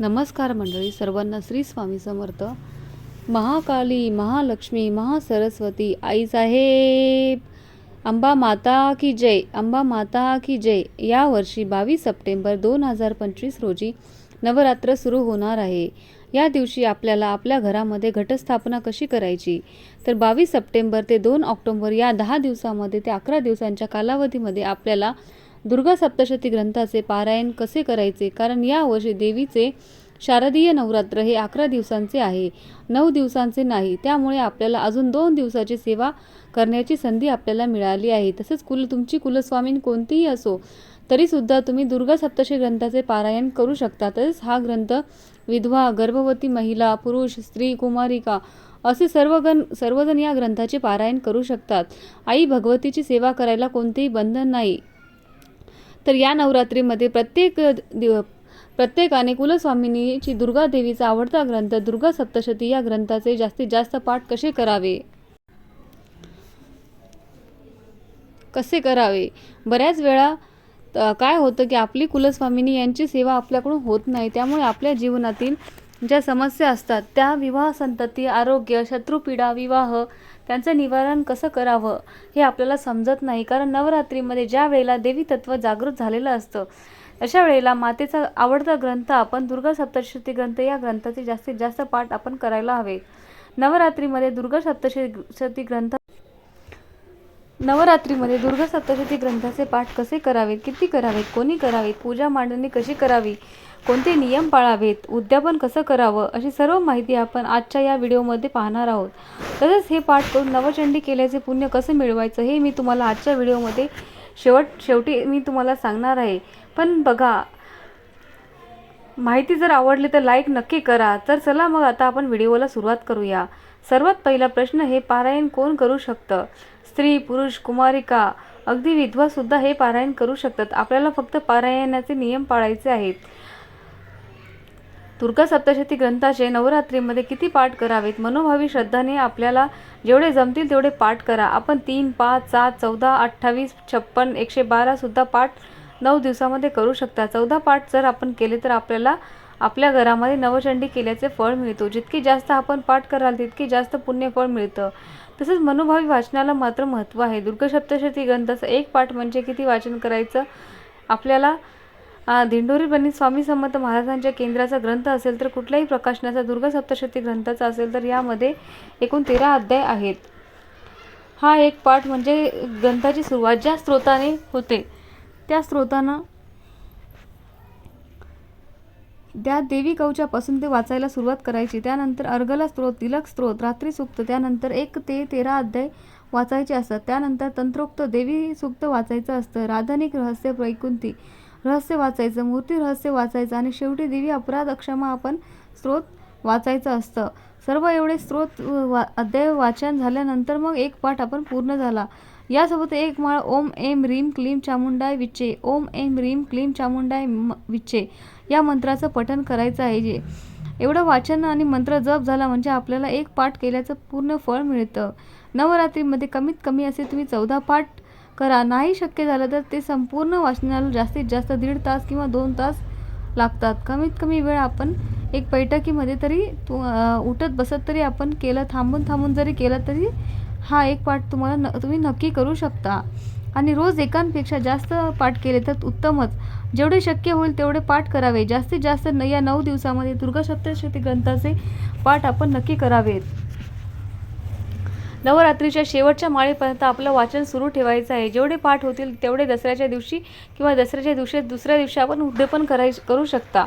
नमस्कार मंडळी सर्वांना श्री स्वामी समर्थ. महाकाली महालक्ष्मी महासरस्वती आई साहेब अंबा माता की जय अंबा माता की जय. यावर्षी बावीस सप्टेंबर दोन हजार पंचवीस रोजी नवरात्र सुरू होणार आहे. या दिवशी आपल्याला आपल्या घरामध्ये घटस्थापना कशी करायची? तर बावीस सप्टेंबर ते दोन ऑक्टोबर या दहा दिवसामध्ये ते अकरा दिवसांच्या कालावधीमध्ये आपल्याला दुर्गा सप्तशती ग्रंथाचे पारायण कसे करायचे? कारण यावर्षी देवीचे शारदीय नवरात्र हे अकरा दिवसांचे आहे. नऊ दिवसांचे नाही. त्यामुळे आपल्याला अजून दोन दिवसाची सेवा करण्याची संधी आपल्याला मिळाली आहे. तसेच कुल तुमची कुलस्वामीन कोणतीही असो तरीसुद्धा तुम्ही दुर्गा सप्तशी ग्रंथाचे पारायण करू शकता. तसेच हा ग्रंथ विधवा गर्भवती महिला पुरुष स्त्री कुमारिका असे सर्वगण सर्वजण या ग्रंथाचे पारायण करू शकतात. आई भगवतीची सेवा करायला कोणतेही बंधन नाही. तर या नवरात्रीमध्ये प्रत्येक दिव प्रत्येकाने कुलस्वामिनीची दुर्गा देवीचा आवडता ग्रंथ दुर्गा सप्तशती या ग्रंथाचे जास्तीत जास्त पाठ कसे करावे? कसे करावे? बऱ्याच वेळा काय होतं की आपली कुलस्वामिनी यांची सेवा आपल्याकडून होत नाही त्यामुळे आपल्या जीवनातील ज्या समस्या असतात त्या विवाह संतती आरोग्य शत्रुपीडा विवाह त्यांचं निवारण कसं करावं हे आपल्याला समजत नाही. कारण नवरात्रीमध्ये ज्या वेळेला देवी तत्व जागृत झालेलं असतं अशा वेळेला मातेचा आवडता ग्रंथ आपण दुर्गा सप्तशती ग्रंथ या ग्रंथाचे जास्तीत जास्त पाठ आपण करायला हवे. नवरात्रीमध्ये दुर्गा सप्तशती ग्रंथ नवरात्रीमध्ये दुर्गा सप्तशती ग्रंथाचे पाठ कसे करावेत किती करावेत कोणी करावेत पूजा मांडणी कशी करावी कोणते नियम पाळावेत उद्यापन कसं करावं अशी सर्व माहिती आपण आजच्या या व्हिडिओमध्ये पाहणार आहोत. तसंच हे पाठ करून नवचंडी केल्याचे पुण्य कसं मिळवायचं हे मी तुम्हाला आजच्या व्हिडिओमध्ये शेवट शेवटी मी तुम्हाला सांगणार आहे. पण बघा माहिती जर आवडली तर लाईक नक्की करा. तर चला मग आता आपण व्हिडिओला सुरुवात करूया. सर्वात पहिला प्रश्न हे पारायण कोण करू शकतं? स्त्री पुरुष कुमारिका अगदी विधवासुद्धा हे पारायण करू शकतात. आपल्याला फक्त पारायणाचे नियम पाळायचे आहेत. दुर्गा सप्तशती ग्रंथाचे नवरात्रीमध्ये किती पाठ करावेत? मनोभावी श्रद्धाने आपल्याला जेवढे जमतील तेवढे पाठ करा. आपण तीन पाच सात चौदा अठ्ठावीस छप्पन एकशे बारासुद्धा पाठ नऊ दिवसामध्ये करू शकता. चौदा पाठ जर आपण केले तर आपल्याला आपल्या घरामध्ये नवचंडी केल्याचे फळ मिळतो. जितके जास्त आपण पाठ कराल तितके जास्त पुण्यफळ मिळतं. तसेच मनोभावी वाचनाला मात्र महत्त्व आहे. दुर्गा सप्तशती ग्रंथाचं एक पाठ म्हणजे किती वाचन करायचं? आपल्याला दिंडोरी बनी स्वामी समर्थ महाराजांच्या केंद्राचा ग्रंथ असेल तर कुठल्याही प्रकाशनाचा दुर्गा सप्तशती ग्रंथाचा असेल तर यामध्ये एकूण तेरा अध्याय आहेत. हा एक पाठ म्हणजे ग्रंथाची सुरुवात ज्या स्रोताने होते त्या स्रोतानं त्या देवी कवचापासून ते वाचायला सुरुवात करायची. त्यानंतर अर्गला स्त्रोत तिलक स्त्रोत रात्री सुक्त त्यानंतर एक ते तेरा अध्याय वाचायचे असतात. त्यानंतर तंत्रोक्त देवी सुक्त वाचायचं असतं. राधानिक रहस्य प्रैकुंती रहस्य वाचायचं मूर्ती रहस्य वाचायचं आणि शेवटी देवी अपराध अक्षमा आपण स्रोत वाचायचं असतं. सर्व एवढे स्रोत वा अध्याय वाचन झाल्यानंतर मग एक पाठ आपण पूर्ण झाला. यासोबत एक माळ ओम एम रीम क्लीम चामुंडाय विच्चे ओम एम रीम क्लीम चामुंडाय म- विच्चे या मंत्राचं पठन करायचं आहे. जे एवढं वाचन आणि मंत्र जप झाला म्हणजे आपल्याला एक पाठ केल्याचं पूर्ण फळ मिळतं. नवरात्रीमध्ये कमीत कमी असे तुम्ही चौदा पाठ करा नाही शक्य झालं तर ते संपूर्ण वाचनाला जास्तीत जास्त दीड तास किंवा दोन तास लागतात. कमीत कमी वेळ आपण एक बैठकीमध्ये तरी तू उठत बसत तरी आपण केलं थांबून थांबून जरी केलं तरी हा एक पाठ तुम्हाला न तुम्ही नक्की करू शकता. आणि रोज एकांपेक्षा जास्त पाठ केले तर उत्तमच. जेवढे शक्य होईल तेवढे पाठ करावे. जास्तीत जास्त न या नऊ दिवसामध्ये दुर्गा सप्तशती ग्रंथाचे पाठ आपण नक्की करावेत. नवरात्रीच्या शेवटच्या माळेपर्यंत आपलं वाचन सुरू ठेवायचं आहे. जेवढे पाठ होतील तेवढे दसऱ्याच्या दिवशी किंवा दसऱ्याच्या दिवशी दुसऱ्या दिवशी आपण उद्यापन कराय करू शकता.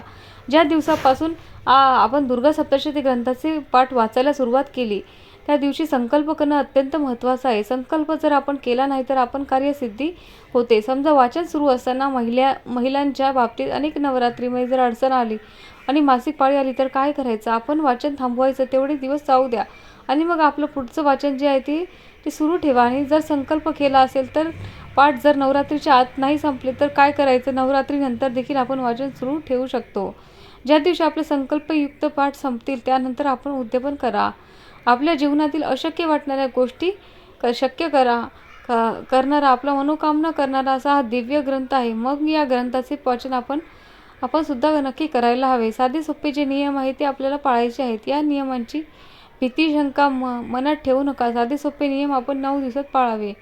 ज्या दिवसापासून आपण दुर्गा सप्तशती ग्रंथाचे पाठ वाचायला सुरुवात केली त्या दिवशी संकल्प करणं अत्यंत महत्त्वाचं आहे. संकल्प जर आपण केला नाही तर आपण कार्यसिद्धी होते. समजा वाचन सुरू असताना महिला महिलांच्या बाबतीत अनेक नवरात्रीमध्ये जर अडचण आली आणि मासिक पाळी आली तर काय करायचं? आपण वाचन थांबवायचं तेवढे दिवस जाऊ द्या. आणि मग आपलं पुढचं वाचन जे आहे ते ते सुरू ठेवा. आणि जर संकल्प केला असेल तर पाठ जर नवरात्रीच्या आत नाही संपले तर काय करायचं? नवरात्रीनंतर देखील आपण वाचन सुरू ठेवू शकतो. ज्या दिवशी आपले संकल्पयुक्त पाठ संपतील त्यानंतर आपण उद्यापन करा. आपल्या जीवनातील अशक्य वाटणाऱ्या गोष्टी क शक्य करा. क करणारा आपला मनोकामना करणारा असा हा दिव्य ग्रंथ आहे. मग या ग्रंथाचे वाचन आपण आपण सुद्धा नक्की करायला हवे. साधे सोपे जे नियम आहेत ते आपल्याला पाळायचे आहेत. या नियमांची भीती शंका म मनात ठेवू नका. साधे सोपे नियम आपण नऊ दिवसात पाळावे.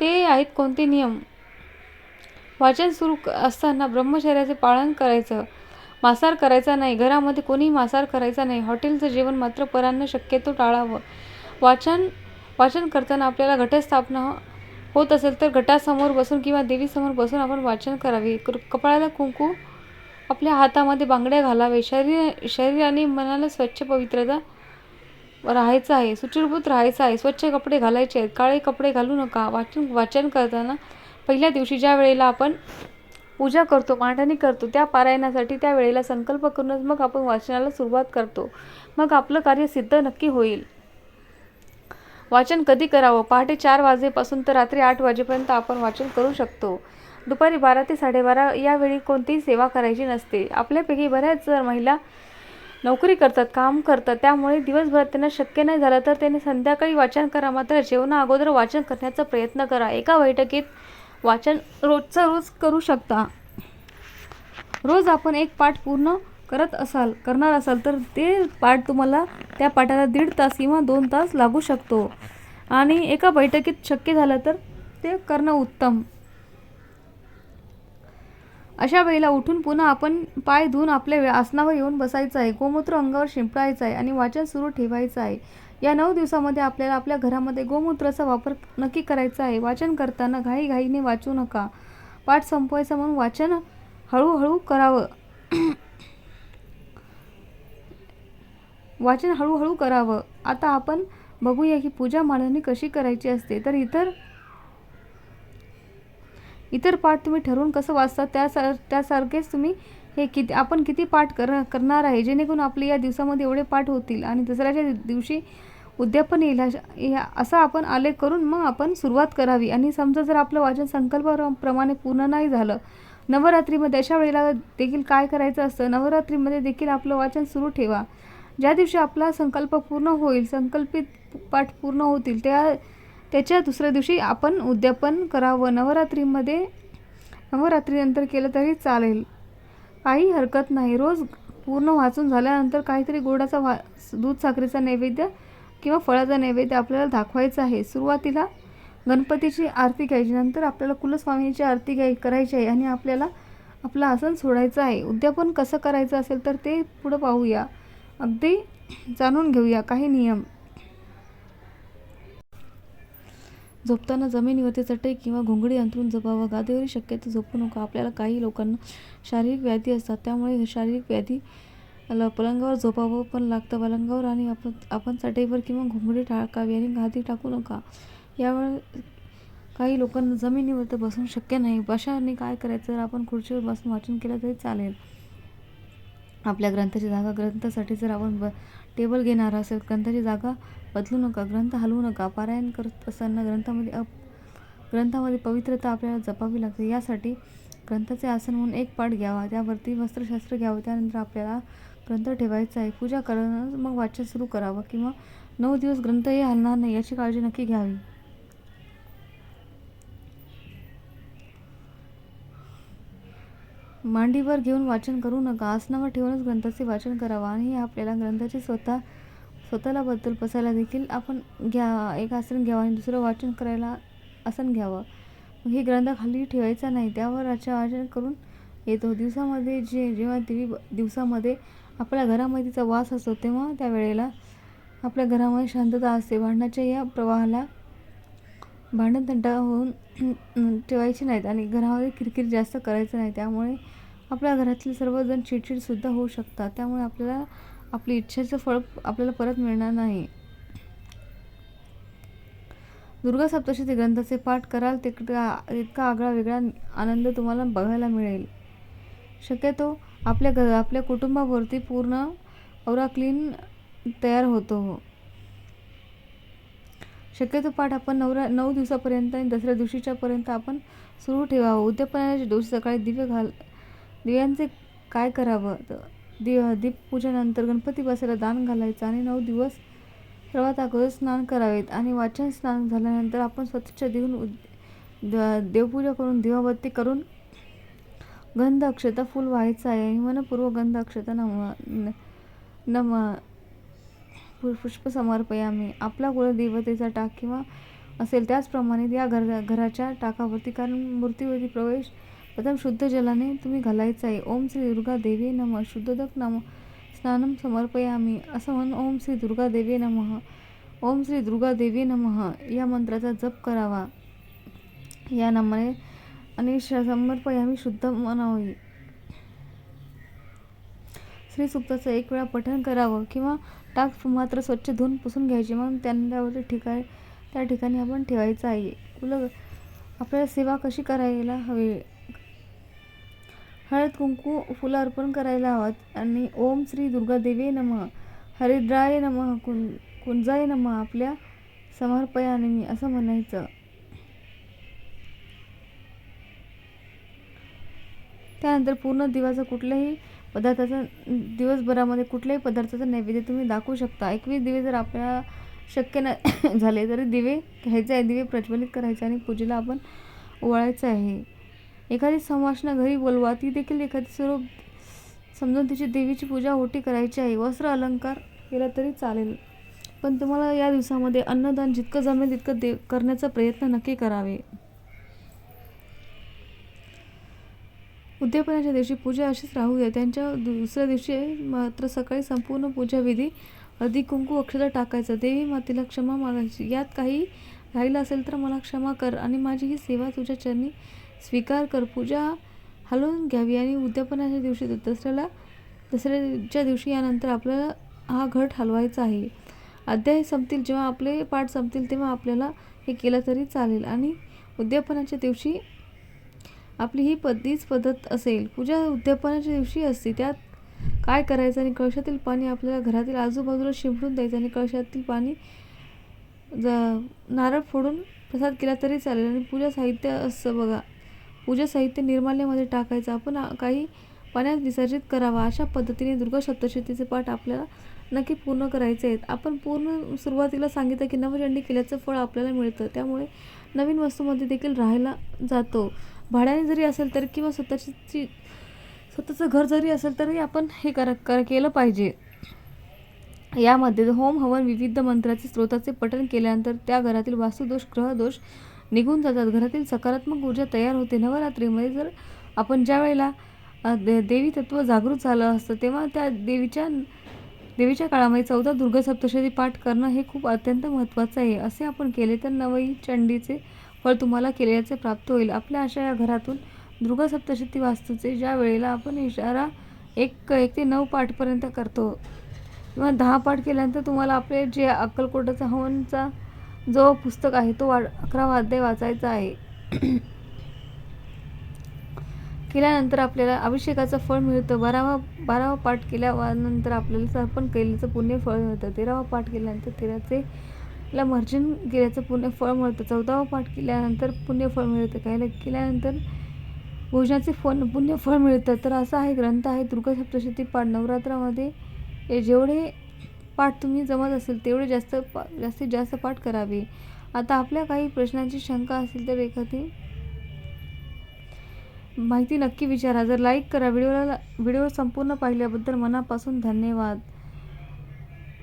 ते आहेत कोणते नियम? वाचन सुरू क- असताना ब्रह्मचर्याचे पालन करायचं. मांसाहार करायचा नाही. घरामध्ये कोणीही मांसाहार करायचा नाही. हॉटेलचं जेवण मात्र परांना शक्यतो टाळावं. वाचन वाचन करताना आपल्याला घटस्थापना होत असेल तर घटासमोर बसून किंवा देवीसमोर बसून आपण वाचन करावे. कपाळाला कुंकू आपल्या हातामध्ये बांगड्या घालावे. शरीर शरीर आणि मनाला स्वच्छ पवित्रता राहायचं आहे सुचिरभूत राहायचं आहे स्वच्छ कपडे घालायचे आहेत काळे कपडे घालू नका वाचन वाचन करताना पहिल्या दिवशी ज्या वेळेला आपण पूजा करतो मांडणी करतो त्या पारायणासाठी त्या वेळेला संकल्प करूनच मग आपण वाचनाला सुरुवात करतो. मग आपलं कार्य सिद्ध नक्की होईल. वाचन कधी करावं? पहाटे चार वाजेपासून तर रात्री आठ वाजेपर्यंत आपण वाचन करू शकतो. दुपारी बारा ते साडेबारा यावेळी कोणतीही सेवा करायची नसते. आपल्यापैकी बऱ्याच जर महिला नोकरी करतात काम करतात त्यामुळे दिवसभरात त्यांना शक्य नाही झालं तर त्यांनी संध्याकाळी वाचन करा मात्र जेवणा अगोदर वाचन करण्याचा प्रयत्न करा. एका बैठकीत वाचन रोजचा रोज करू शकता. रोज आपण एक पाठ पूर्ण करत असाल करणार असाल तर ते पाठ तुम्हाला त्या पाठाला दीड तास किंवा दोन तास लागू शकतो. आणि एका बैठकीत शक्य झालं तर ते करणं उत्तम. अशा वेळेला उठून पुन्हा आपण पाय धुवून आपल्या आसनावर येऊन बसायचं आहे. गोमूत्र अंगावर शिंपडायचं आहे आणि वाचन सुरू ठेवायचं आहे. या नऊ दिवसामध्ये आपल्याला आपल्या घरामध्ये गोमूत्राचा वापर नक्की करायचा आहे. वाचन करताना घाईघाईने वाचू नका. पाठ संपवायचा म्हणून वाचन हळूहळू करावं. वाचन हळूहळू करावं. आता आपण बघूया की पूजा मांडणी कशी करायची असते. तर इतर इतर पाठ तुम्ही ठरवून कसं वाचता त्यासार त्यासारखेच तुम्ही हे किती आपण किती पाठ कर करणार आहे जेणेकरून आपले या दिवसामध्ये एवढे पाठ होतील आणि दसऱ्याच्या दिवशी उद्यापन येईल अशा- या- असं आपण आलेख करून मग आपण सुरुवात करावी. आणि समजा जर आपलं वाचन संकल्पाप्रमाणे पूर्ण नाही झालं नवरात्रीमध्ये अशा वेळेला देखील काय करायचं असतं? नवरात्रीमध्ये देखील आपलं वाचन सुरू ठेवा. ज्या दिवशी आपला संकल्प पूर्ण होईल संकल्पित पाठ पूर्ण होतील त्या त्याच्या दुसऱ्या दिवशी आपण उद्यापन करावं. नवरात्रीमध्ये नवरात्रीनंतर केलं तरी चालेल. काही हरकत नाही. रोज पूर्ण वाचून झाल्यानंतर काहीतरी गोडाचा वा दूध साखरेचा नैवेद्य किंवा फळाचा नैवेद्य आपल्याला दाखवायचा आहे. सुरुवातीला गणपतीची आरती घ्यायची नंतर आपल्याला कुलस्वामीची आरती घ्याय करायची आहे आणि आपल्याला आपलं आसन सोडायचं आहे. उद्यापन कसं करायचं असेल तर ते पुढं पाहूया. अगदी जाणून घेऊया. काही नियम. झोपताना जमिनीवरती चटई किंवा घोंगडी अंथरून झोपावं गादीवर शक्यतो झोपू नका. आपल्याला काही लोकांना शारीरिक व्याधी असतात. त्यामुळे शारीरिक व्याधी पलंगावर झोपावं पण लागतं. पलंगावर आणि आपण आपण चटईवर किंवा घोंगडी टाकावी आणि गादी टाकू नका. यावर काही लोकांना जमिनीवर तर बसून शक्य नाही. अशाने काय करायचं? जर आपण खुर्चीवर बसून वाचन केलं तरी चालेल. आपल्या ग्रंथाची जागा ग्रंथासाठी जर आपण ब टेबल घेणार असेल ग्रंथाची जागा बदलू नका ग्रंथ हलवू नका पारायण करत असताना ग्रंथामध्ये अप ग्रंथामध्ये पवित्रता आपल्याला जपावी लागते. यासाठी ग्रंथाचे आसन म्हणून एक पाठ घ्यावा त्यावरती वस्त्रशास्त्र घ्यावं त्यानंतर आपल्याला ग्रंथ ठेवायचा आहे. पूजा करणं मग वाचन सुरू करावं किंवा नऊ दिवस ग्रंथही हलणार नाही याची काळजी नक्की घ्यावी. मांडीवर घेऊन वाचन करू नका. आसनावर ठेवूनच ग्रंथाचे वाचन करावं आणि आपल्याला ग्रंथाचे स्वतः स्वतःला बद्दल बसायला देखील आपण घ्या एक आसन घ्यावं आणि दुसरं वाचन करायला आसन घ्यावं. हे ग्रंथ खाली ठेवायचा नाही त्यावर याचे वाचन करून येतो. दिवसामध्ये जे जेव्हा देवी दिवसामध्ये आपल्या घरामध्ये तिचा वास असतो तेव्हा त्या वेळेला आपल्या घरामध्ये शांतता असते. भांडणाच्या या प्रवाहाला भांडण तंटा होऊन ठेवायचे नाहीत आणि घरामध्ये किरकिर जास्त करायचं नाही. त्यामुळे आपल्या घरातले सर्वजण चिडचिडसुद्धा होऊ शकतात. त्यामुळे आपल्याला आपली इच्छेचं फळ आपल्याला परत मिळणार नाही. दुर्गा सप्तशती ग्रंथाचे पाठ कराल तितका इतका आगळा वेगळा आनंद तुम्हाला बघायला मिळेल. शक्यतो आपल्या घ आपल्या कुटुंबावरती पूर्ण औरा क्लीन तयार होतो. शक्यतो पाठ आपण नवरा नऊ दिवसापर्यंत आणि दसऱ्या दिवशीच्यापर्यंत आपण सुरू ठेवावं. उद्यापनाच्या दिवशी सकाळी दिवे घाल दिव्यांचे काय करावं? तर दिव दीपपूजेनंतर गणपती बसायला दान घालायचं आणि नऊ दिवस सर्वात अगोदर स्नान करावेत आणि वाचन स्नान झाल्यानंतर आपण स्वतःच्या देऊन द- देवपूजा करून दिवाबत्ती करून गंध अक्षता फुल व्हायचं आहे. मनपूर्वक गंध अक्षता नम नम पुष्प समर्पयामी आपला कुलदेवतेचा टाक किंवा असेल त्याचप्रमाणे या घर घराच्या टाकावरती कारण मूर्तीवरती प्रवेश प्रथम शुद्ध जलाने तुम्ही घालायचा आहे. ओम श्री दुर्गा देवी नम. शुद्धोदक नम स्नानम समर्पयामी. असं म्हणून ओम श्री दुर्गा देवी नमः. ओम श्री दुर्गा देवी नमः. या मंत्राचा जप करावा. या नामाने आणि श- समर्पयामी शुद्ध मनावी श्री सुक्ताचं एक वेळा पठण करावं किंवा टाक मात्र स्वच्छ धुवून पुसून घ्यायची. मग त्यांना ठिकाण त्या ठिकाणी आपण ठेवायचं आहे. कुल आपल्याला सेवा कशी करायला हवी? हळद कुंकू फुलं अर्पण करायला हवं आणि ओम श्री दुर्गा देवे नम हरिद्राय नम कुं कुंजाय नम आपल्या समर्पयाने मी असं म्हणायचं. त्यानंतर पूर्ण दिवाचा कुठल्याही पदार्थाचा दिवसभरामध्ये कुठल्याही पदार्थाचा नैवेद्य तुम्ही दाखवू शकता. एकवीस दिवे जर आपल्या शक्य नाही झाले तरी दिवे घ्यायचे आहे दिवे प्रज्वलित करायचे आणि पूजेला आपण ओवाळायचं आहे. एखादी संवासना घरी बोलवा ती देखील एखादी स्वरूप. समजून तिची देवीची पूजा ओटी करायची आहे. वस्त्र अलंकार केला तरी चालेल. पण तुम्हाला या दिवसामध्ये अन्नदान जितकं जमेल तितकं दे करण्याचा प्रयत्न नक्की करावे. उद्यापनाच्या दिवशी पूजा अशीच राहू द्या त्यांच्या दुसऱ्या दिवशी मात्र सकाळी संपूर्ण पूजाविधी हळदी कुंकू अक्षता टाकायचं. देवी मातेला क्षमा मागायची. यात काही राहिलं असेल तर मला क्षमा कर आणि माझी ही सेवा तुझ्या चरणी स्वीकार कर. पूजा हलवून घ्यावी आणि उद्यापनाच्या दिवशी दसऱ्याला दसऱ्याच्या दिवशी यानंतर आपल्याला हा घट हलवायचा आहे. अध्याय संपतील जेव्हा आपले पाठ संपतील तेव्हा आपल्याला हे केलं तरी चालेल. आणि उद्यापनाच्या दिवशी आपली ही पद्धतीच पद्धत असेल. पूजा उद्यापनाच्या दिवशी असते. त्यात काय करायचं आणि कळशातील पाणी आपल्याला घरातील आजूबाजूला शिंपडून द्यायचं आणि कळशातील पाणी ज नारळ फोडून प्रसाद केला तरी चालेल. आणि पूजा साहित्य असतं बघा. पूजा साहित्य निर्माल्यामध्ये टाकायचं. आपण काही पाण्यात विसर्जित करावा अशा पद्धतीने दुर्गा सप्तशतीचे पाठ आपल्याला नक्की पूर्ण करायचे आहेत. आपण पूर्ण सुरुवातीला सांगितलं की नवचंडी केल्याचं फळ आपल्याला मिळतं. त्यामुळे नवीन वस्तूमध्ये देखील राहायला जातो. भाड्याने जरी असेल तर किंवा स्वतःची स्वतःचं घर जरी असेल तरी आपण हे कर कर केलं पाहिजे. यामध्ये होम हवन विविध मंत्राचे स्रोताचे पठण केल्यानंतर त्या घरातील वास्तुदोष ग्रहदोष निघून जातात. घरातील सकारात्मक ऊर्जा तयार होते. नवरात्रीमध्ये जर आपण ज्या वेळेला दे देवी तत्व जागृत झालं असतं तेव्हा त्या देवीच्या देवीच्या काळामध्ये चौदा दुर्गा सप्तशती पाठ करणं हे खूप अत्यंत महत्त्वाचं आहे. असे आपण केले तर नवई चंडीचे फळ तुम्हाला केल्याचे प्राप्त होईल. आपल्या अशा या घरातून दुर्गा सप्तशती वास्तूचे ज्या वेळेला आपण इशारा एक एक ते नऊ पाठपर्यंत करतो किंवा दहा पाठ केल्यानंतर तुम्हाला आपले जे अक्कलकोटाचा हवनचा जो पुस्तक आहे तो वा अकरा वाद्य वाचायचा आहे. केल्यानंतर आपल्याला अभिषेकाचं फळ मिळतं. बारावा बारावा पाठ केल्यानंतर आपल्याला सर्पण केल्याचं पुण्य फळ मिळतं. तेरावा पाठ केल्यानंतर तेराचे ला मर्जन केल्याचं पुण्य फळ मिळतं. चौदावा पाठ केल्यानंतर पुण्य फळ मिळतं. काही केल्यानंतर भोजनाचे फळ पुण्य फळ मिळतं. तर असा आहे ग्रंथ आहे दुर्गा सप्तशती पाठ. नवरात्रामध्ये जेवढे पाठ तुम्ही जमत असेल तेवढे जास्त पा जास्तीत जास्त पाठ करावे. आता आपल्या काही प्रश्नांची शंका असेल तर एखादी माहिती नक्की विचारा. जर लाईक करा व्हिडिओला व्हिडिओ संपूर्ण पाहिल्याबद्दल मनापासून धन्यवाद.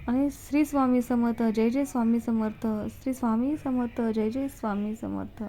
आणि श्री स्वामी समर्थ जय जय स्वामी समर्थ श्री स्वामी समर्थ जय जय स्वामी समर्थ.